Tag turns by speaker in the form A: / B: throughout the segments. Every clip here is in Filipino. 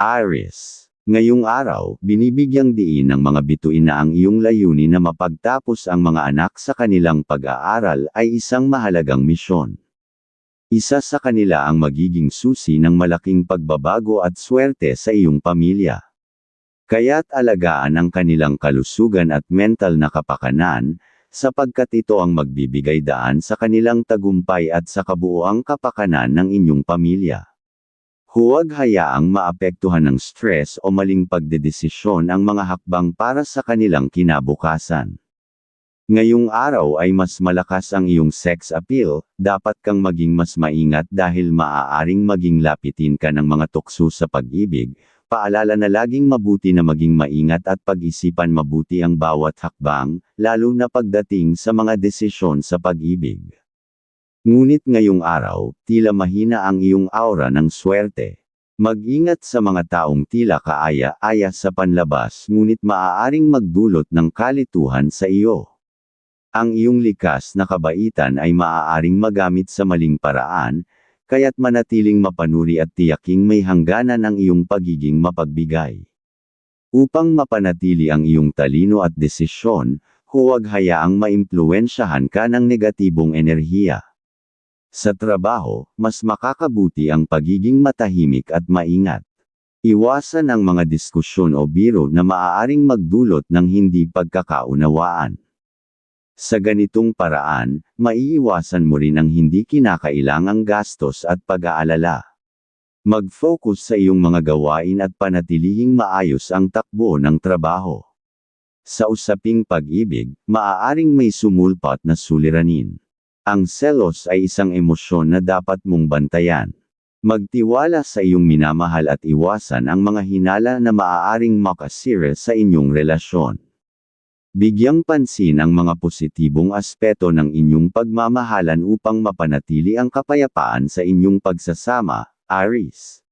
A: Aries. Ngayong araw, binibigyang diin ng mga bituin na ang iyong layunin na mapagtapos ang mga anak sa kanilang pag-aaral ay isang mahalagang misyon. Isa sa kanila ang magiging susi ng malaking pagbabago at swerte sa iyong pamilya. Kaya't alagaan ang kanilang kalusugan at mental na kapakanan, sapagkat ito ang magbibigay daan sa kanilang tagumpay at sa kabuuang kapakanan ng inyong pamilya. Huwag hayaang maapektuhan ng stress o maling pagdedesisyon ang mga hakbang para sa kanilang kinabukasan. Ngayong araw ay mas malakas ang iyong sex appeal, dapat kang maging mas maingat dahil maaaring maging lapitin ka ng mga tukso sa pag-ibig, paalala na laging mabuti na maging maingat at pag-isipan mabuti ang bawat hakbang, lalo na pagdating sa mga desisyon sa pag-ibig. Ngunit ngayong araw, tila mahina ang iyong aura ng swerte. Mag-ingat sa mga taong tila kaaya-aya sa panlabas ngunit maaaring magdulot ng kalituhan sa iyo. Ang iyong likas na kabaitan ay maaaring magamit sa maling paraan, kaya't manatiling mapanuri at tiyaking may hangganan ang iyong pagiging mapagbigay. Upang mapanatili ang iyong talino at desisyon, huwag hayaang maimpluwensyahan ka ng negatibong enerhiya. Sa trabaho, mas makakabuti ang pagiging matahimik at maingat. Iwasan ang mga diskusyon o biro na maaaring magdulot ng hindi pagkakaunawaan. Sa ganitong paraan, maiiwasan mo rin ang hindi kinakailangang gastos at pag-aalala. Mag-focus sa iyong mga gawain at panatilihing maayos ang takbo ng trabaho. Sa usaping pag-ibig, maaaring may sumulpat na suliranin. Ang selos ay isang emosyon na dapat mong bantayan. Magtiwala sa iyong minamahal at iwasan ang mga hinala na maaaring makasira sa inyong relasyon. Bigyang pansin ang mga positibong aspeto ng inyong pagmamahalan upang mapanatili ang kapayapaan sa inyong pagsasama, Aries.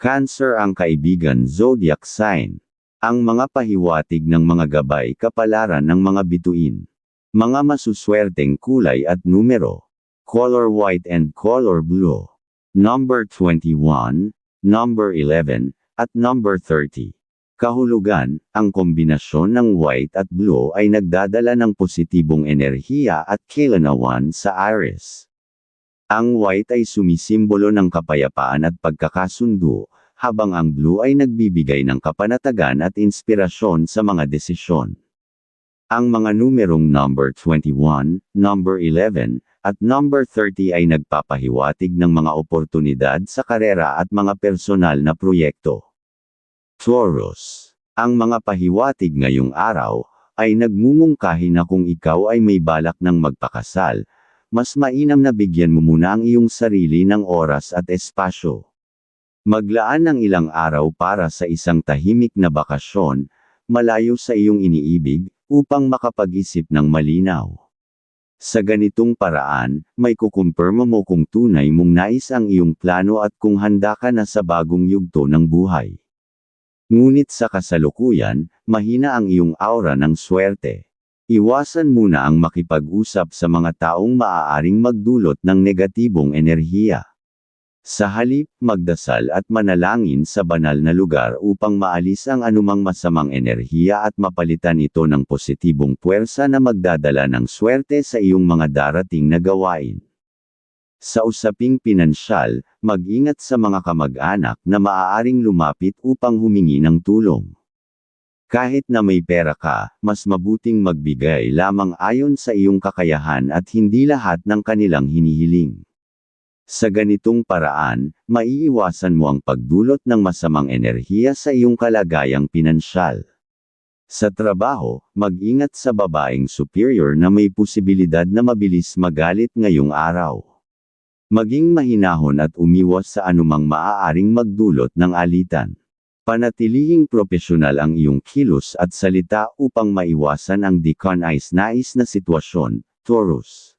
A: Cancer ang kaibigan zodiac sign. Ang mga pahiwatig ng mga gabay kapalaran ng mga bituin. Mga masuswerteng kulay at numero. Color white and color blue. Number 21, number 11, at number 30. Kahulugan, ang kombinasyon ng white at blue ay nagdadala ng positibong enerhiya at kailanawan sa Aries. Ang white ay sumisimbolo ng kapayapaan at pagkakasundo, habang ang blue ay nagbibigay ng kapanatagan at inspirasyon sa mga desisyon. Ang mga numerong number 21, number 11, at number 30 ay nagpapahiwatig ng mga oportunidad sa karera at mga personal na proyekto. Taurus. Ang mga pahiwatig ngayong araw, ay nagmumungkahi na kung ikaw ay may balak ng magpakasal, mas mainam na bigyan mo muna ang iyong sarili ng oras at espasyo. Maglaan ng ilang araw para sa isang tahimik na bakasyon, malayo sa iyong iniibig, upang makapag-isip ng malinaw. Sa ganitong paraan, may kukumpirma mo kung tunay mong nais ang iyong plano at kung handa ka na sa bagong yugto ng buhay. Ngunit sa kasalukuyan, mahina ang iyong aura ng swerte. Iwasan muna ang makipag-usap sa mga taong maaaring magdulot ng negatibong enerhiya. Sa halip, magdasal at manalangin sa banal na lugar upang maalis ang anumang masamang enerhiya at mapalitan ito ng positibong puwersa na magdadala ng swerte sa iyong mga darating na gawain. Sa usaping pinansyal, mag-ingat sa mga kamag-anak na maaaring lumapit upang humingi ng tulong. Kahit na may pera ka, mas mabuting magbigay lamang ayon sa iyong kakayahan at hindi lahat ng kanilang hinihiling. Sa ganitong paraan, maiiwasan mo ang pagdulot ng masamang enerhiya sa iyong kalagayang pinansyal. Sa trabaho, mag-ingat sa babaeng superior na may posibilidad na mabilis magalit ngayong araw. Maging mahinahon at umiwas sa anumang maaaring magdulot ng alitan. Panatilihing propesyonal ang iyong kilos at salita upang maiwasan ang di-nais-nais na sitwasyon, Taurus.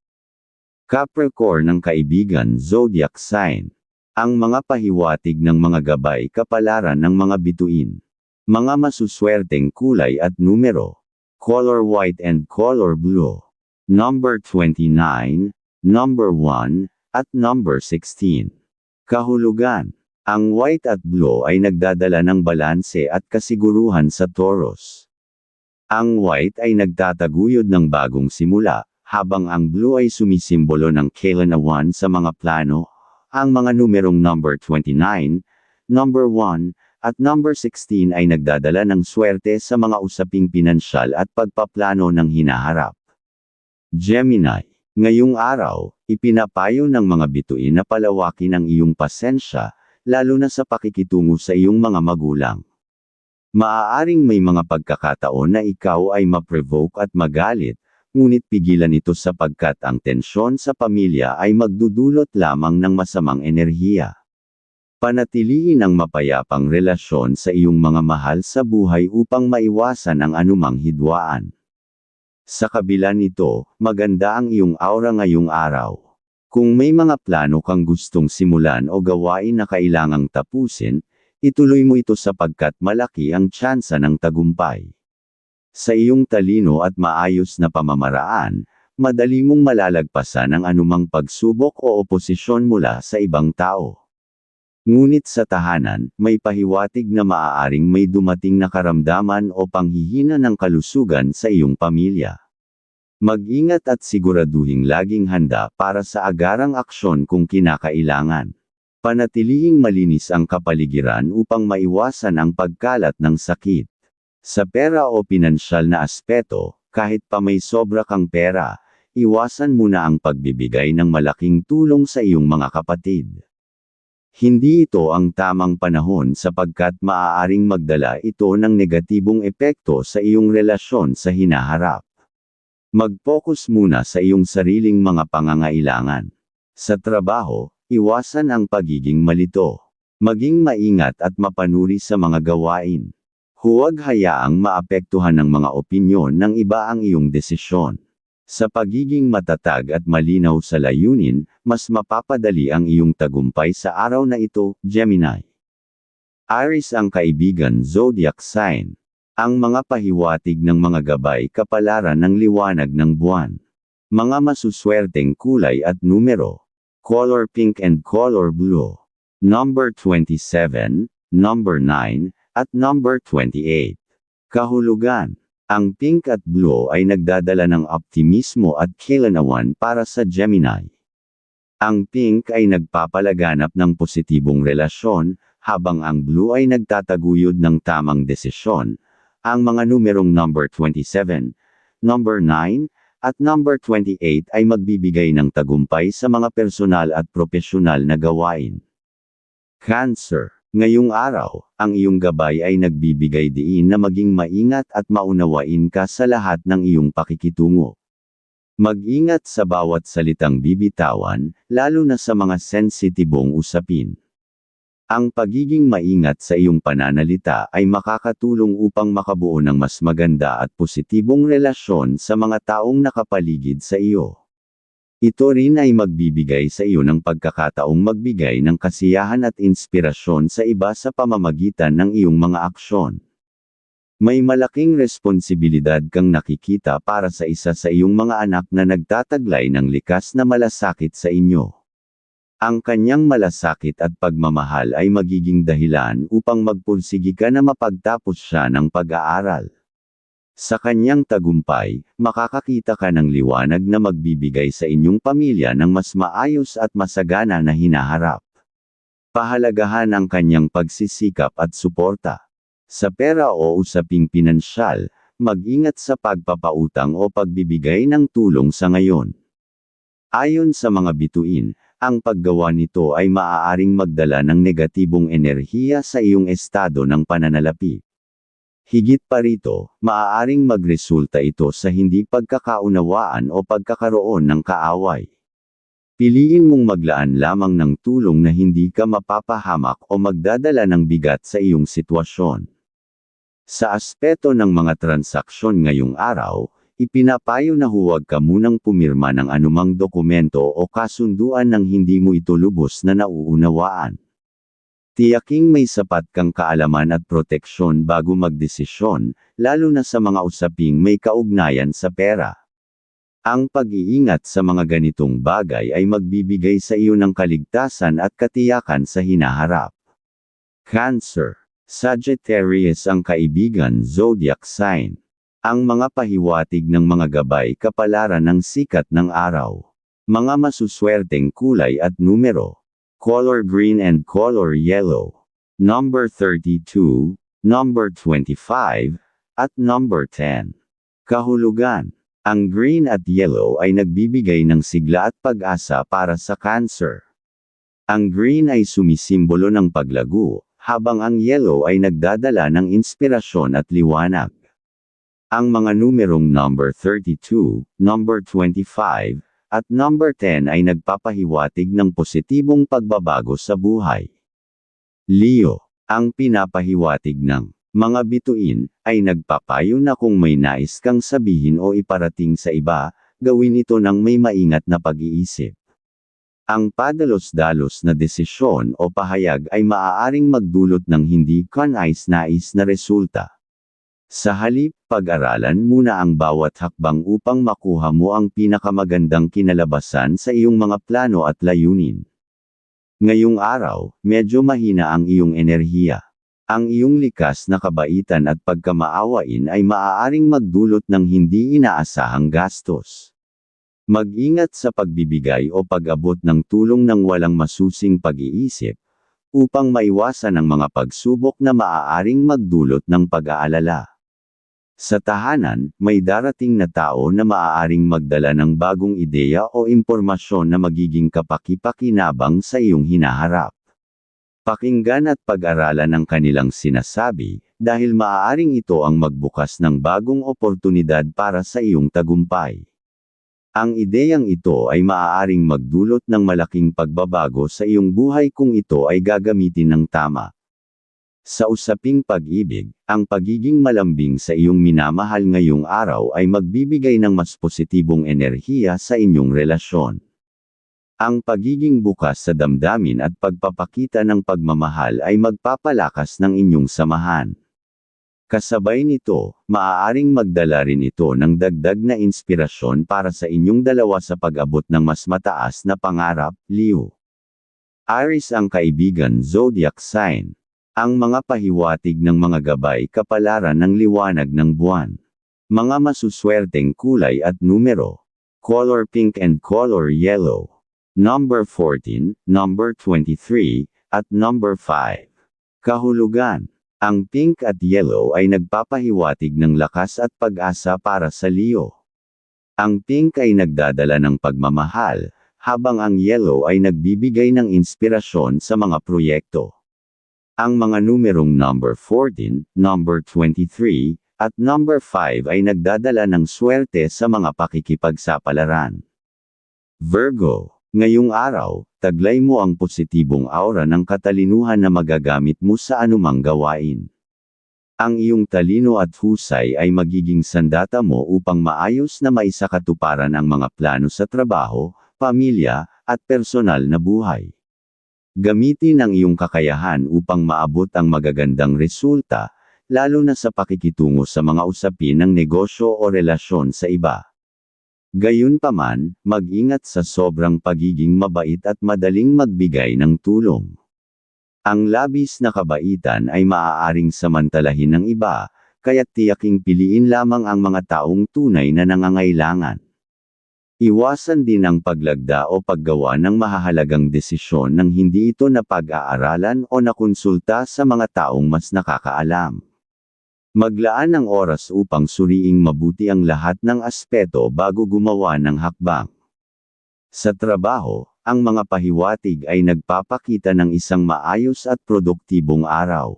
A: Capricorn ng kaibigan zodiac sign. Ang mga pahiwatig ng mga gabay kapalaran ng mga bituin. Mga masuswerteng kulay at numero. Color white and color blue. Number 29, number 1, at number 16. Kahulugan. Ang white at blue ay nagdadala ng balanse at kasiguruhan sa Taurus. Ang white ay nagtataguyod ng bagong simula, habang ang blue ay sumisimbolo ng kailanawan sa mga plano, ang mga numerong number 29, number 1, at number 16 ay nagdadala ng swerte sa mga usaping pinansyal at pagpaplano ng hinaharap. Gemini, ngayong araw, ipinapayo ng mga bituin na palawakin ang iyong pasensya, lalo na sa pakikitungo sa iyong mga magulang. Maaaring may mga pagkakataon na ikaw ay ma-provoke at magalit, ngunit pigilan ito sapagkat ang tensyon sa pamilya ay magdudulot lamang ng masamang enerhiya. Panatilihin ang mapayapang relasyon sa iyong mga mahal sa buhay upang maiwasan ang anumang hidwaan. Sa kabila nito, maganda ang iyong aura ngayong araw. Kung may mga plano kang gustong simulan o gawain na kailangang tapusin, ituloy mo ito sapagkat malaki ang tsansa ng tagumpay. Sa iyong talino at maayos na pamamaraan, madali mong malalagpasan ang anumang pagsubok o oposisyon mula sa ibang tao. Ngunit sa tahanan, may pahiwatig na maaaring may dumating na karamdaman o panghihina ng kalusugan sa iyong pamilya. Mag-ingat at siguraduhing laging handa para sa agarang aksyon kung kinakailangan. Panatilihing malinis ang kapaligiran upang maiwasan ang pagkalat ng sakit. Sa pera o pinansyal na aspeto, kahit pa may sobra kang pera, iwasan muna ang pagbibigay ng malaking tulong sa iyong mga kapatid. Hindi ito ang tamang panahon sapagkat maaaring magdala ito ng negatibong epekto sa iyong relasyon sa hinaharap. Mag-focus muna sa iyong sariling mga pangangailangan. Sa trabaho, iwasan ang pagiging malito. Maging maingat at mapanuri sa mga gawain. Huwag hayaang maapektuhan ng mga opinyon ng iba ang iyong desisyon. Sa pagiging matatag at malinaw sa layunin, mas mapapadali ang iyong tagumpay sa araw na ito, Gemini. Aries ang kaibigan zodiac sign. Ang mga pahiwatig ng mga gabay kapalaran ng liwanag ng buwan. Mga masuswerteng kulay at numero. Color pink and color blue. Number 27, number 9, at number 28. Kahulugan. Ang pink at blue ay nagdadala ng optimismo at kilanawan para sa Gemini. Ang pink ay nagpapalaganap ng positibong relasyon, habang ang blue ay nagtataguyod ng tamang desisyon. Ang mga numerong number 27, number 9, at number 28 ay magbibigay ng tagumpay sa mga personal at profesional na gawain. Cancer Ngayong araw, ang iyong gabay ay nagbibigay diin na maging maingat at maunawain ka sa lahat ng iyong pakikitungo. Mag-ingat sa bawat salitang bibitawan, lalo na sa mga sensitibong usapin. Ang pagiging maingat sa iyong pananalita ay makakatulong upang makabuo ng mas maganda at positibong relasyon sa mga taong nakapaligid sa iyo. Ito rin ay magbibigay sa iyo ng pagkakataong magbigay ng kasiyahan at inspirasyon sa iba sa pamamagitan ng iyong mga aksyon. May malaking responsibilidad kang nakikita para sa isa sa iyong mga anak na nagtataglay ng likas na malasakit sa inyo. Ang kanyang malasakit at pagmamahal ay magiging dahilan upang magpursigi ka na mapagtapos siya ng pag-aaral. Sa kanyang tagumpay, makakakita ka ng liwanag na magbibigay sa inyong pamilya ng mas maayos at masagana na hinaharap. Pahalagahan ang kanyang pagsisikap at suporta. Sa pera o usaping pinansyal, mag-ingat sa pagpapautang o pagbibigay ng tulong sa ngayon. Ayon sa mga bituin, ang paggawa nito ay maaaring magdala ng negatibong enerhiya sa iyong estado ng pananalapi. Higit pa rito, maaaring magresulta ito sa hindi pagkakaunawaan o pagkakaroon ng kaaway. Piliin mong maglaan lamang ng tulong na hindi ka mapapahamak o magdadala ng bigat sa iyong sitwasyon. Sa aspeto ng mga transaksyon ngayong araw, ipinapayo na huwag ka munang pumirma ng anumang dokumento o kasunduan nang hindi mo ito lubos na nauunawaan. Tiyaking may sapat kang kaalaman at proteksyon bago magdesisyon, lalo na sa mga usaping may kaugnayan sa pera. Ang pag-iingat sa mga ganitong bagay ay magbibigay sa iyo ng kaligtasan at katiyakan sa hinaharap. Cancer. Sagittarius ang kaibigan zodiac sign. Ang mga pahiwatig ng mga gabay kapalaran ng sikat ng araw. Mga masuswerteng kulay at numero. Color green and color yellow. Number 32, number 25, at number 10. Kahulugan. Ang green at yellow ay nagbibigay ng sigla at pag-asa para sa cancer. Ang green ay sumisimbolo ng paglago, habang ang yellow ay nagdadala ng inspirasyon at liwanag. Ang mga numerong number 32, number 25, at number 10 ay nagpapahiwatig ng positibong pagbabago sa buhay. Leo, ang pinapahiwatig ng mga bituin, ay nagpapayo na kung may nais kang sabihin o iparating sa iba, gawin ito ng may maingat na pag-iisip. Ang padalos-dalos na desisyon o pahayag ay maaaring magdulot ng hindi kanais-nais na resulta. Sa halip, pag-aralan muna ang bawat hakbang upang makuha mo ang pinakamagandang kinalabasan sa iyong mga plano at layunin. Ngayong araw, medyo mahina ang iyong enerhiya. Ang iyong likas na kabaitan at pagkamaawain ay maaaring magdulot ng hindi inaasahang gastos. Mag-ingat sa pagbibigay o pag-abot ng tulong ng walang masusing pag-iisip, upang maiwasan ang mga pagsubok na maaaring magdulot ng pag-aalala. Sa tahanan, may darating na tao na maaaring magdala ng bagong ideya o impormasyon na magiging kapaki-pakinabang sa iyong hinaharap. Pakinggan at pag-aralan ang kanilang sinasabi, dahil maaaring ito ang magbukas ng bagong oportunidad para sa iyong tagumpay. Ang ideyang ito ay maaaring magdulot ng malaking pagbabago sa iyong buhay kung ito ay gagamitin ng tama. Sa usaping pag-ibig, ang pagiging malambing sa iyong minamahal ngayong araw ay magbibigay ng mas positibong enerhiya sa inyong relasyon. Ang pagiging bukas sa damdamin at pagpapakita ng pagmamahal ay magpapalakas ng inyong samahan. Kasabay nito, maaaring magdala rin ito ng dagdag na inspirasyon para sa inyong dalawa sa pag-abot ng mas mataas na pangarap, Leo. Aries ang kaibigan zodiac sign. Ang mga pahiwatig ng mga gabay kapalaran ng liwanag ng buwan. Mga masuswerteng kulay at numero. Color pink and color yellow. Number 14, number 23, at number 5. Kahulugan. Ang pink at yellow ay nagpapahiwatig ng lakas at pag-asa para sa Leo. Ang pink ay nagdadala ng pagmamahal, habang ang yellow ay nagbibigay ng inspirasyon sa mga proyekto. Ang mga numerong number 14, number 23, at number 5 ay nagdadala ng swerte sa mga pakikipagsapalaran. Virgo, ngayong araw, taglay mo ang positibong aura ng katalinuhan na magagamit mo sa anumang gawain. Ang iyong talino at husay ay magiging sandata mo upang maayos na maisakatuparan ang mga plano sa trabaho, pamilya, at personal na buhay. Gamitin ang iyong kakayahan upang maabot ang magagandang resulta, lalo na sa pakikitungo sa mga usapin ng negosyo o relasyon sa iba. Gayunpaman, mag-ingat sa sobrang pagiging mabait at madaling magbigay ng tulong. Ang labis na kabaitan ay maaaring samantalahin ng iba, kaya tiyaking piliin lamang ang mga taong tunay na nangangailangan. Iwasan din ang paglagda o paggawa ng mahahalagang desisyon nang hindi ito napag-aaralan o nakonsulta sa mga taong mas nakakaalam. Maglaan ng oras upang suriing mabuti ang lahat ng aspeto bago gumawa ng hakbang. Sa trabaho, ang mga pahiwatig ay nagpapakita ng isang maayos at produktibong araw.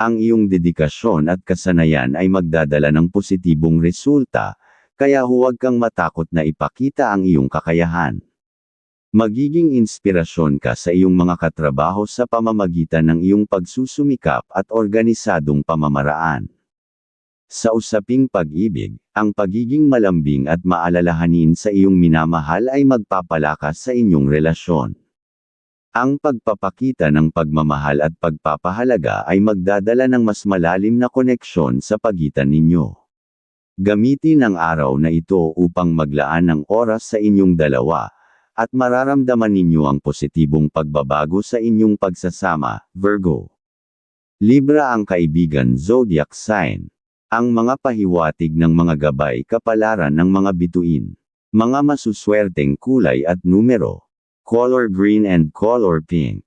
A: Ang iyong dedikasyon at kasanayan ay magdadala ng positibong resulta, kaya huwag kang matakot na ipakita ang iyong kakayahan. Magiging inspirasyon ka sa iyong mga katrabaho sa pamamagitan ng iyong pagsusumikap at organisadong pamamaraan. Sa usaping pag-ibig, ang pagiging malambing at maalalahanin sa iyong minamahal ay magpapalakas sa inyong relasyon. Ang pagpapakita ng pagmamahal at pagpapahalaga ay magdadala ng mas malalim na koneksyon sa pagitan ninyo. Gamitin ang araw na ito upang maglaan ng oras sa inyong dalawa, at mararamdaman ninyo ang positibong pagbabago sa inyong pagsasama, Virgo. Libra ang kaibigan zodiac sign. Ang mga pahiwatig ng mga gabay kapalaran ng mga bituin. Mga masuswerteng kulay at numero. Color green and color pink.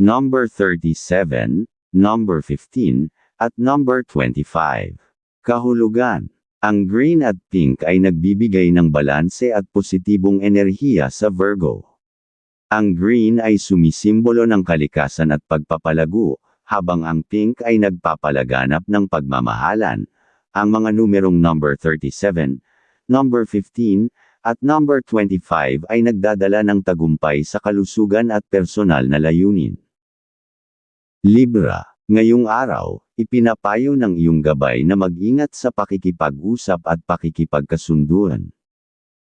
A: Number 37, number 15, at number 25. Kahulugan. Ang green at pink ay nagbibigay ng balanse at positibong enerhiya sa Virgo. Ang green ay sumisimbolo ng kalikasan at pagpapalago, habang ang pink ay nagpapalaganap ng pagmamahalan. Ang mga numerong number 37, number 15, at number 25 ay nagdadala ng tagumpay sa kalusugan at personal na layunin. Libra, ngayong araw, ipinapayo ng iyong gabay na mag-ingat sa pakikipag-usap at pakikipagkasunduan.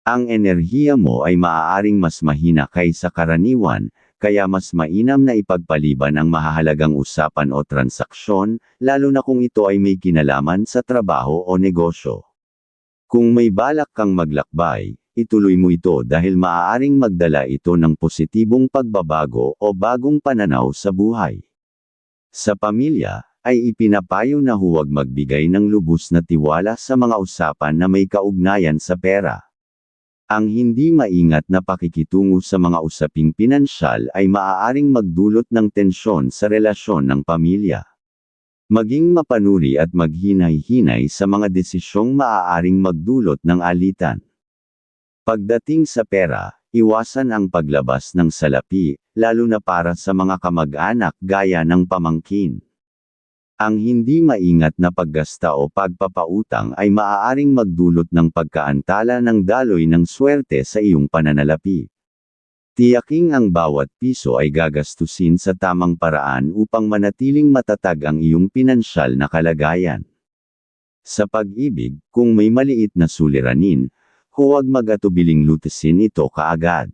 A: Ang enerhiya mo ay maaaring mas mahina kaysa karaniwan, kaya mas mainam na ipagpaliban ang mahahalagang usapan o transaksyon, lalo na kung ito ay may kinalaman sa trabaho o negosyo. Kung may balak kang maglakbay, ituloy mo ito dahil maaaring magdala ito ng positibong pagbabago o bagong pananaw sa buhay. Sa pamilya, ay ipinapayo na huwag magbigay ng lubos na tiwala sa mga usapan na may kaugnayan sa pera. Ang hindi maingat na pakikitungo sa mga usaping pinansyal ay maaaring magdulot ng tensyon sa relasyon ng pamilya. Maging mapanuri at maghinay-hinay sa mga desisyong maaaring magdulot ng alitan. Pagdating sa pera, iwasan ang paglabas ng salapi, lalo na para sa mga kamag-anak gaya ng pamangkin. Ang hindi maingat na paggasta o pagpapautang ay maaaring magdulot ng pagkaantala ng daloy ng swerte sa iyong pananalapi. Tiyaking ang bawat piso ay gagastusin sa tamang paraan upang manatiling matatag ang iyong pinansyal na kalagayan. Sa pag-ibig, kung may maliit na suliranin, huwag mag-atubiling lutasin ito kaagad.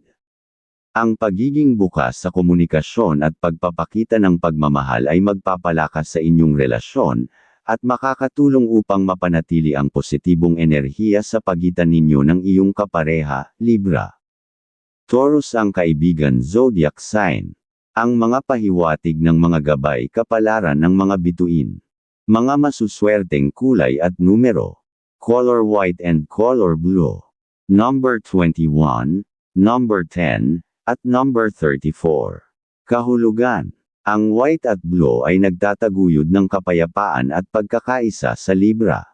A: Ang pagiging bukas sa komunikasyon at pagpapakita ng pagmamahal ay magpapalakas sa inyong relasyon, at makakatulong upang mapanatili ang positibong enerhiya sa pagitan ninyo ng iyong kapareha, Libra. Taurus ang kaibigan zodiac sign. Ang mga pahiwatig ng mga gabay kapalaran ng mga bituin. Mga masuswerteng kulay at numero. Color white and color blue. Number 21, number 10, at number 34. Kahulugan. Ang white at blue ay nagtataguyod ng kapayapaan at pagkakaisa sa Libra.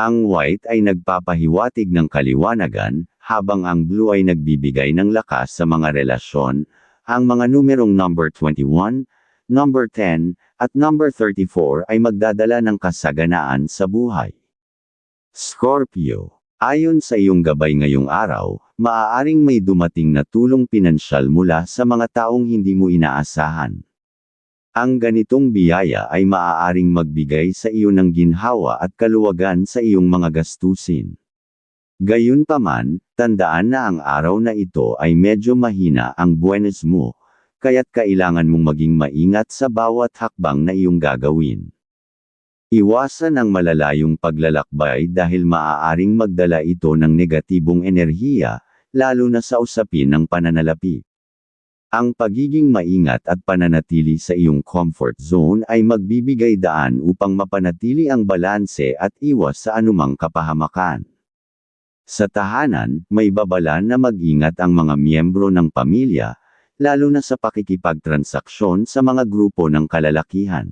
A: Ang white ay nagpapahiwatig ng kaliwanagan, habang ang blue ay nagbibigay ng lakas sa mga relasyon, ang mga numerong number 21, number 10, at number 34 ay magdadala ng kasaganaan sa buhay. Scorpio. Ayon sa iyong gabay ngayong araw, maaaring may dumating na tulong pinansyal mula sa mga taong hindi mo inaasahan. Ang ganitong biyaya ay maaaring magbigay sa iyo ng ginhawa at kaluwagan sa iyong mga gastusin. Gayunpaman, tandaan na ang araw na ito ay medyo mahina ang buwenes mo, kaya't kailangan mong maging maingat sa bawat hakbang na iyong gagawin. Iwasan ang malalayong paglalakbay dahil maaaring magdala ito ng negatibong enerhiya, lalo na sa usapin ng pananalapi. Ang pagiging maingat at pananatili sa iyong comfort zone ay magbibigay daan upang mapanatili ang balanse at iwas sa anumang kapahamakan. Sa tahanan, may babala na mag-ingat ang mga miyembro ng pamilya, lalo na sa pakikipagtransaksyon sa mga grupo ng kalalakihan.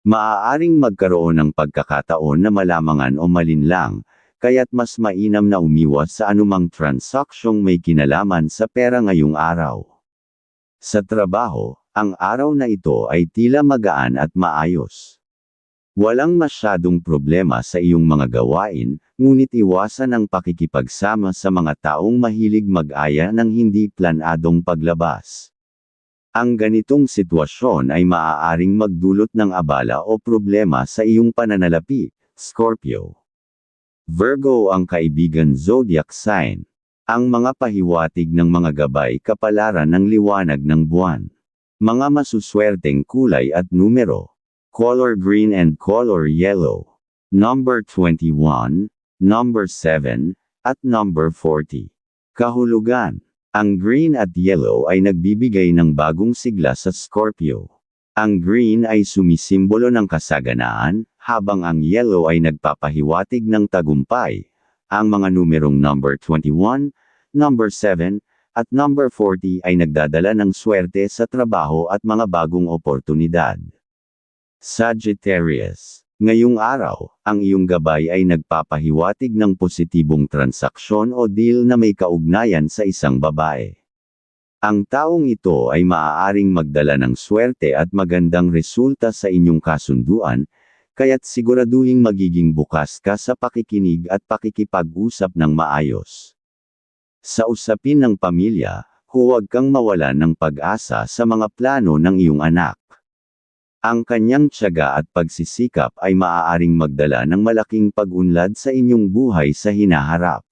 A: Maaaring magkaroon ng pagkakataon na malamangan o malinlang, kaya't mas mainam na umiwas sa anumang transaksyong may kinalaman sa pera ngayong araw. Sa trabaho, ang araw na ito ay tila magaan at maayos. Walang masyadong problema sa iyong mga gawain, ngunit iwasan ang pakikipagsama sa mga taong mahilig mag-aya ng hindi planadong paglabas. Ang ganitong sitwasyon ay maaaring magdulot ng abala o problema sa iyong pananalapi, Scorpio. Virgo ang kaibigan zodiac sign. Ang mga pahiwatig ng mga gabay kapalaran ng liwanag ng buwan. Mga masuswerteng kulay at numero. Color green and color yellow. Number 21, number 7, at number 40. Kahulugan. Ang green at yellow ay nagbibigay ng bagong sigla sa Scorpio. Ang green ay sumisimbolo ng kasaganaan, habang ang yellow ay nagpapahiwatig ng tagumpay. Ang mga numerong number 21, number 7, at number 40 ay nagdadala ng swerte sa trabaho at mga bagong oportunidad. Sagittarius. Ngayong araw, ang iyong gabay ay nagpapahiwatig ng positibong transaksyon o deal na may kaugnayan sa isang babae. Ang taong ito ay maaaring magdala ng swerte at magandang resulta sa inyong kasunduan, kaya't siguraduhing magiging bukas ka sa pakikinig at pakikipag-usap ng maayos. Sa usapin ng pamilya, huwag kang mawalan ng pag-asa sa mga plano ng iyong anak. Ang kanyang tiyaga at pagsisikap ay maaaring magdala ng malaking pag-unlad sa inyong buhay sa hinaharap.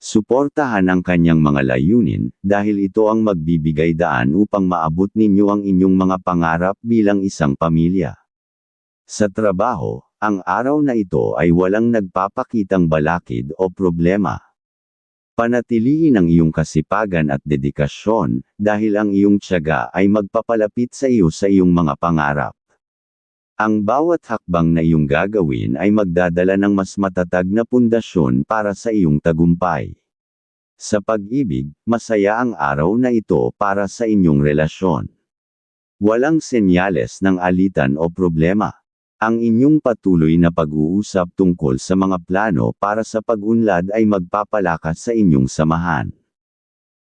A: Suportahan ang kanyang mga layunin, dahil ito ang magbibigay daan upang maabot ninyo ang inyong mga pangarap bilang isang pamilya. Sa trabaho, ang araw na ito ay walang nagpapakitang balakid o problema. Panatilihin ang iyong kasipagan at dedikasyon, dahil ang iyong tiyaga ay magpapalapit sa iyo sa iyong mga pangarap. Ang bawat hakbang na iyong gagawin ay magdadala ng mas matatag na pundasyon para sa iyong tagumpay. Sa pag-ibig, masaya ang araw na ito para sa inyong relasyon. Walang senyales ng alitan o problema. Ang inyong patuloy na pag-uusap tungkol sa mga plano para sa pag-unlad ay magpapalakas sa inyong samahan.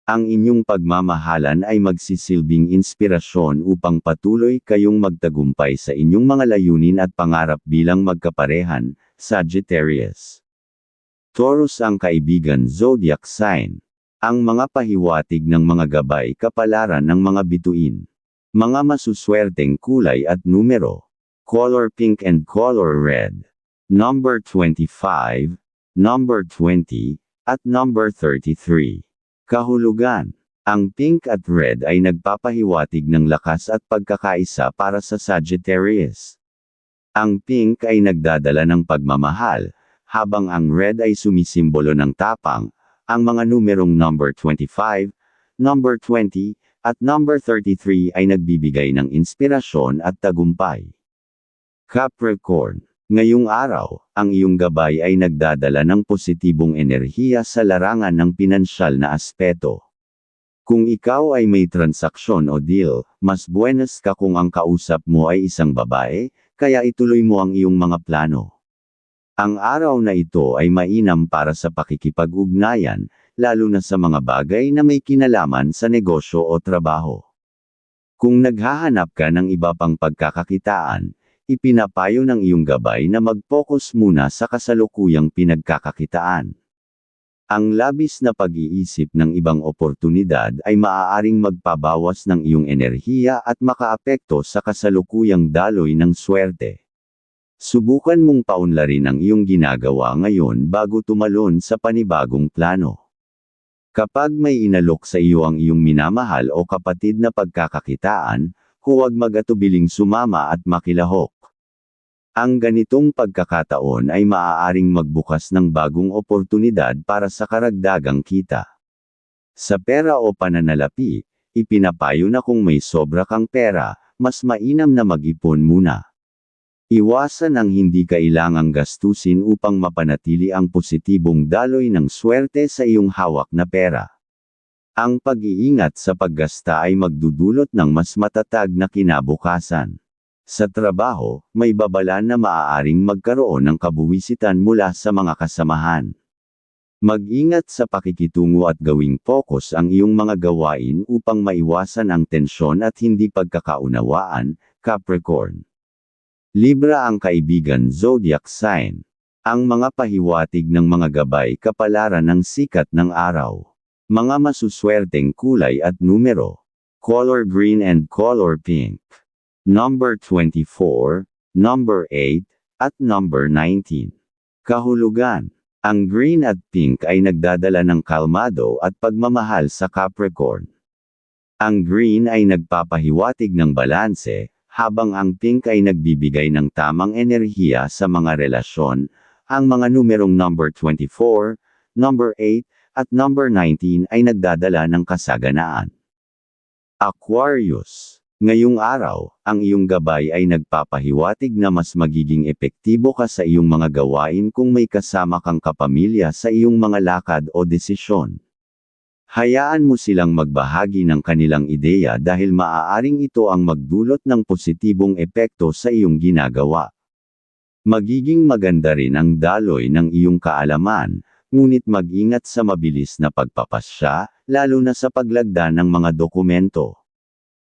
A: Ang inyong pagmamahalan ay magsisilbing inspirasyon upang patuloy kayong magtagumpay sa inyong mga layunin at pangarap bilang magkaparehan, Sagittarius. Taurus ang kaibigan zodiac sign. Ang mga pahiwatig ng mga gabay kapalaran ng mga bituin. Mga masuswerteng kulay at numero color pink and color red. Number 25, number 20, at number 33. Kahulugan. Ang pink at red ay nagpapahiwatig ng lakas at pagkakaisa para sa Sagittarius. Ang pink ay nagdadala ng pagmamahal, habang ang red ay sumisimbolo ng tapang, ang mga numerong number 25, number 20, at number 33 ay nagbibigay ng inspirasyon at tagumpay. Capricorn. Ngayong araw, ang iyong gabay ay nagdadala ng positibong enerhiya sa larangan ng pinansyal na aspeto. Kung ikaw ay may transaksyon o deal, mas buenas ka kung ang kausap mo ay isang babae, kaya ituloy mo ang iyong mga plano. Ang araw na ito ay mainam para sa pakikipag-ugnayan, lalo na sa mga bagay na may kinalaman sa negosyo o trabaho. Kung naghahanap ka ng iba pang pagkakakitaan, ipinapayo ng iyong gabay na mag-focus muna sa kasalukuyang pinagkakakitaan. Ang labis na pag-iisip ng ibang oportunidad ay maaaring magpabawas ng iyong enerhiya at makaapekto sa kasalukuyang daloy ng swerte. Subukan mong paunlarin ang iyong ginagawa ngayon bago tumalon sa panibagong plano. Kapag may inalok sa iyo ang iyong minamahal o kapatid na pagkakakitaan, huwag magatubiling sumama at makilahok. Ang ganitong pagkakataon ay maaaring magbukas ng bagong oportunidad para sa karagdagang kita. Sa pera o pananalapi, ipinapayo na kung may sobra kang pera, mas mainam na mag-ipon muna. Iwasan ang hindi kailangang gastusin upang mapanatili ang positibong daloy ng swerte sa iyong hawak na pera. Ang pag-iingat sa paggasta ay magdudulot ng mas matatag na kinabukasan. Sa trabaho, may babala na maaaring magkaroon ng kabuwisitan mula sa mga kasamahan. Mag-ingat sa pakikitungo at gawing focus ang iyong mga gawain upang maiwasan ang tensyon at hindi pagkakaunawaan, Capricorn. Libra ang kaibigan zodiac sign. Ang mga pahiwatig ng mga gabay kapalaran ng sikat ng araw. Mga masuswerteng kulay at numero. Color green and color pink. Number 24, number 8, at number 19. Kahulugan. Ang green at pink ay nagdadala ng kalmado at pagmamahal sa Capricorn. Ang green ay nagpapahiwatig ng balanse, habang ang pink ay nagbibigay ng tamang enerhiya sa mga relasyon, ang mga numerong number 24, number 8, at number 19 ay nagdadala ng kasaganaan. Aquarius. Ngayong araw, ang iyong gabay ay nagpapahiwatig na mas magiging epektibo ka sa iyong mga gawain kung may kasama kang kapamilya sa iyong mga lakad o desisyon. Hayaan mo silang magbahagi ng kanilang ideya dahil maaaring ito ang magdulot ng positibong epekto sa iyong ginagawa. Magiging maganda rin ang daloy ng iyong kaalaman, ngunit mag-ingat sa mabilis na pagpapasya, lalo na sa paglagda ng mga dokumento.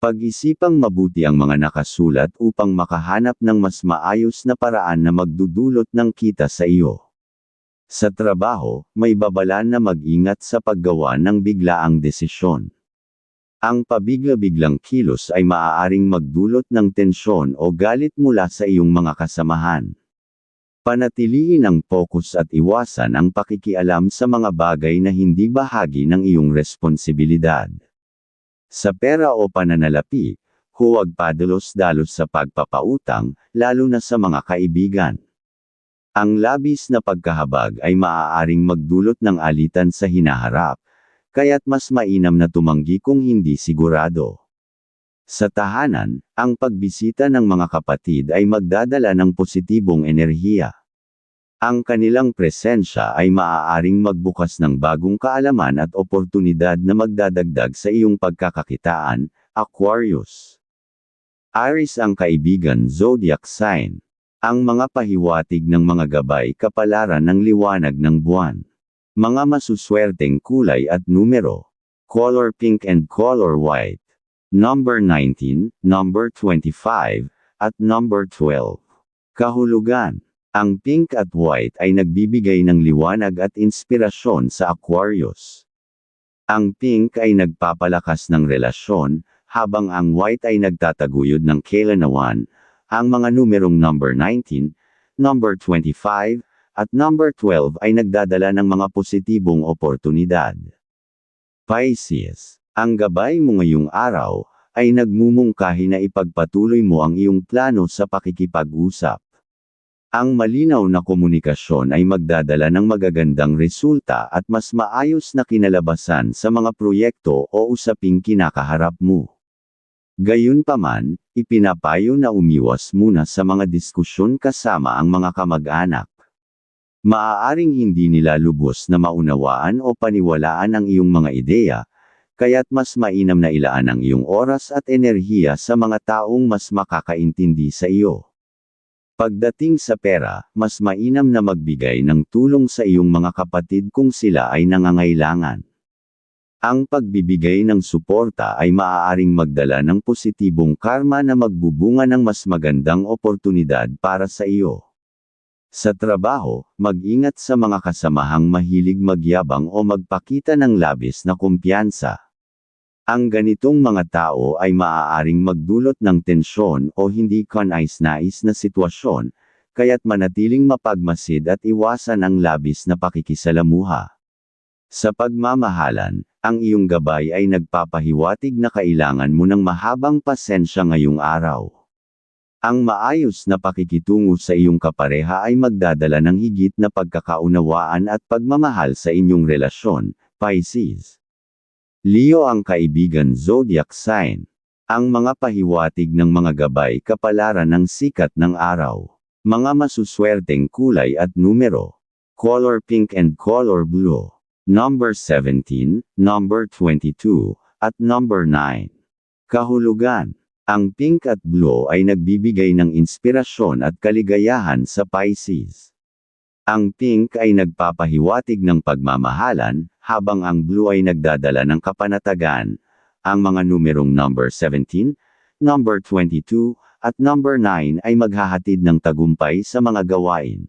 A: Pag-isipang mabuti ang mga nakasulat upang makahanap ng mas maayos na paraan na magdudulot ng kita sa iyo. Sa trabaho, may babalan na mag-ingat sa paggawa ng biglaang desisyon. Ang pabigla-biglang kilos ay maaaring magdulot ng tensyon o galit mula sa iyong mga kasamahan. Panatiliin ang focus at iwasan ang pakikialam sa mga bagay na hindi bahagi ng iyong responsibilidad. Sa pera o pananalapi, huwag padalos-dalos sa pagpapautang, lalo na sa mga kaibigan. Ang labis na pagkahabag ay maaaring magdulot ng alitan sa hinaharap, kaya't mas mainam na tumanggi kung hindi sigurado. Sa tahanan, ang pagbisita ng mga kapatid ay magdadala ng positibong enerhiya. Ang kanilang presensya ay maaaring magbukas ng bagong kaalaman at oportunidad na magdadagdag sa iyong pagkakakitaan, Aquarius. Aries ang kaibigan zodiac sign. Ang mga pahiwatig ng mga gabay kapalaran ng liwanag ng buwan. Mga masuswerteng kulay at numero. Color pink and color white. Number 19, number 25, at number 12. Kahulugan. Ang pink at white ay nagbibigay ng liwanag at inspirasyon sa Aquarius. Ang pink ay nagpapalakas ng relasyon, habang ang white ay nagtataguyod ng kailanawan, ang mga numerong number 19, number 25, at number 12 ay nagdadala ng mga positibong oportunidad. Pisces, ang gabay mo ngayong araw, ay nagmumungkahi na ipagpatuloy mo ang iyong plano sa pakikipag-usap. Ang malinaw na komunikasyon ay magdadala ng magagandang resulta at mas maayos na kinalabasan sa mga proyekto o usaping kinakaharap mo. Gayunpaman, ipinapayo na umiwas muna sa mga diskusyon kasama ang mga kamag-anak. Maaaring hindi nila lubos na maunawaan o paniwalaan ang iyong mga ideya, kaya't mas mainam na ilaan ang iyong oras at enerhiya sa mga taong mas makakaintindi sa iyo. Pagdating sa pera, mas mainam na magbigay ng tulong sa iyong mga kapatid kung sila ay nangangailangan. Ang pagbibigay ng suporta ay maaaring magdala ng positibong karma na magbubunga ng mas magandang oportunidad para sa iyo. Sa trabaho, mag-ingat sa mga kasamahang mahilig magyabang o magpakita ng labis na kumpiyansa. Ang ganitong mga tao ay maaaring magdulot ng tensyon o hindi kanais-nais na sitwasyon, kaya't manatiling mapagmasid at iwasan ang labis na pakikisalamuha. Sa pagmamahalan, ang iyong gabay ay nagpapahiwatig na kailangan mo ng mahabang pasensya ngayong araw. Ang maayos na pakikitungo sa iyong kapareha ay magdadala ng higit na pagkakaunawaan at pagmamahal sa inyong relasyon, Pisces. Leo ang kaibigan zodiac sign. Ang mga pahiwatig ng mga gabay kapalaran ng sikat ng araw. Mga masuswerteng kulay at numero. Color pink and color blue. Number 17, number 22, at number 9. Kahulugan. Ang pink at blue ay nagbibigay ng inspirasyon at kaligayahan sa Pisces. Ang pink ay nagpapahiwatig ng pagmamahalan, habang ang blue ay nagdadala ng kapanatagan. Ang mga numerong number 17, number 22, at number 9 ay maghahatid ng tagumpay sa mga gawain.